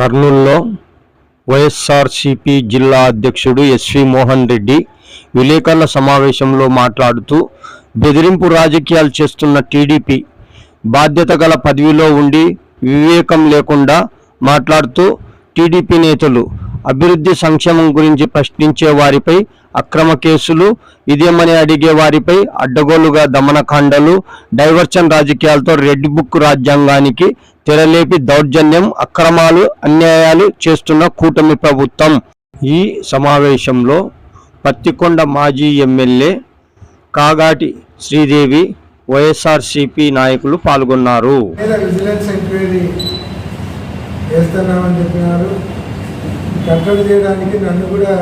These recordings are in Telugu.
కర్నూల్లో వైఎస్ఆర్సీపీ జిల్లా అధ్యక్షుడు ఎస్వి మోహన్ రెడ్డి విలేకరుల సమావేశంలో మాట్లాడుతూ బెదిరింపు రాజకీయాలు చేస్తున్న టీడీపీ బాధ్యత గల పదవిలో ఉండి వివేకం లేకుండా మాట్లాడుతూ టీడీపీ నేతలు అభివృద్ధి సంక్షేమం గురించి ప్రశ్నించే వారిపై అక్రమ కేసులు ఇదేమని అడిగే వారిపై అడ్డగోలుగా దమనకాండలు డైవర్షన్ రాజకీయాలతో రెడ్ బుక్ రాజ్యాంగానికి తెరలేపి దౌర్జన్యం అక్రమాలు అన్యాయాలు చేస్తున్న కూటమి ప్రభుత్వం. ఈ సమావేశంలో పత్తికొండ మాజీ ఎమ్మెల్యే కాగాటి శ్రీదేవి వైఎస్ఆర్సీపీ నాయకులు పాల్గొన్నారు. చెప్పినారు. కట్టడి చేయడానికి నన్ను కూడా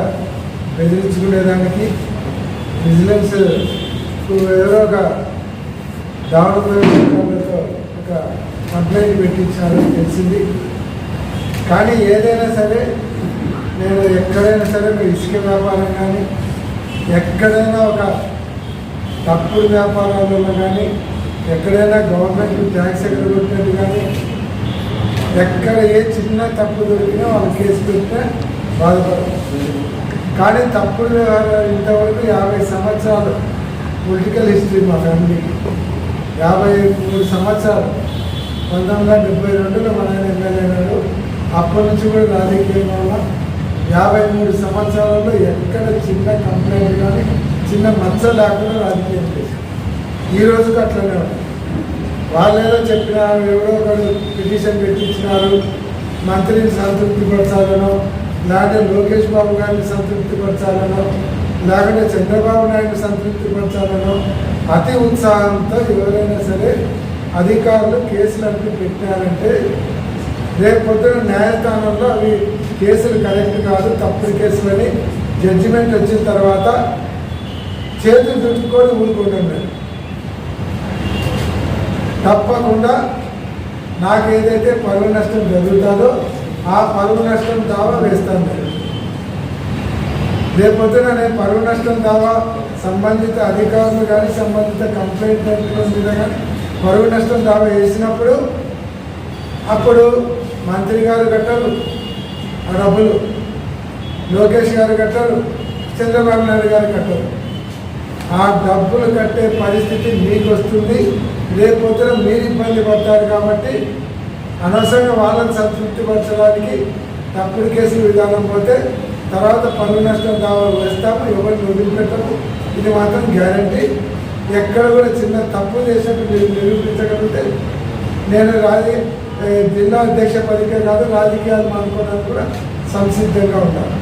బెదిరించుకునేదానికి విజిలెన్స్ ఎవరో ఒక దారుణతో ఒక కంప్లైంట్ పెట్టించాలని తెలిసింది. కానీ ఏదైనా సరే నేను ఎక్కడైనా సరే మీ ఇసుక వ్యాపారం కానీ ఎక్కడైనా ఒక తప్పుడు వ్యాపారాలలో కానీ ఎక్కడైనా గవర్నమెంట్ ట్యాక్స్ ఎక్కడ కొట్టినట్టు కానీ ఎక్కడ ఏ చిన్న తప్పు దొరికినా వాళ్ళు కేసు పెట్టినా బాధపడరు. కానీ తప్పుడు ఇంతవరకు యాభై సంవత్సరాలు పొలిటికల్ హిస్టరీ మా ఫ్యామిలీకి యాభై మూడు సంవత్సరాలు పంతొమ్మిది వందల డెబ్బై రెండులో మన ఆయన ఎమ్మెల్యే అయినాడు అప్పటి నుంచి కూడా రాజకీయం వల్ల యాభై మూడు సంవత్సరాలలో ఎక్కడ చిన్న కంప్లైంట్ కానీ చిన్న మచ్చ లేకుండా రాజకీయం చేశాం ఈ రోజుకి అట్లనే ఉంది. వాళ్ళు ఏదో ఎవరో ఒకరు పిటిషన్ పెట్టించినారు మంత్రిని సంతృప్తి పరచాలనో లేకపోతే లోకేష్ బాబు గారిని సంతృప్తి పరచాలనో లేకుంటే చంద్రబాబు నాయుడు సంతృప్తి పరచాలనో అతి ఉత్సాహంతో ఎవరైనా సరే అధికారులు కేసులు అంటూ పెట్టినారంటే రేపు పొద్దున న్యాయస్థానంలో అవి కేసులు కరెక్ట్ కాదు తప్పుడు కేసులని జడ్జిమెంట్ వచ్చిన తర్వాత చేతులు చుట్టుకొని ఊరుకుంటున్నారు నాకు ఏదైతే పరువు నష్టం జరుగుతుందో ఆ పరువు నష్టం దావా వేస్తాను నేను. రేపొద్దున నేను పరువు నష్టం దావా సంబంధిత అధికారులు కానీ సంబంధిత కంప్లైంట్ మీద కానీ పరువు నష్టం దావా వేసినప్పుడు అప్పుడు మంత్రి గారు కట్టరు ఆ డబ్బులు. లోకేష్ గారు కట్టరు చంద్రబాబు నాయుడు గారు కట్టారు. ఆ డబ్బులు కట్టే పరిస్థితి మీకు వస్తుంది లేకపోతే మీరు ఇబ్బంది పడతారు కాబట్టి అనవసరంగా వాళ్ళని సంతృప్తిపరచడానికి తప్పుడు కేసులు విధానం పోతే తర్వాత పన్ను నష్టం దావాలు వేస్తాము ఎవరిని వదిలిపెట్టము. ఇది మాత్రం గ్యారంటీ. ఎక్కడ కూడా చిన్న తప్పు చేసినట్టు మీరు నిరూపించగలిగితే నేను రాజీ జిల్లా అధ్యక్ష పదవికే కాదు రాజకీయాలు మానుకోవడానికి కూడా సంసిద్ధంగా ఉంటాను.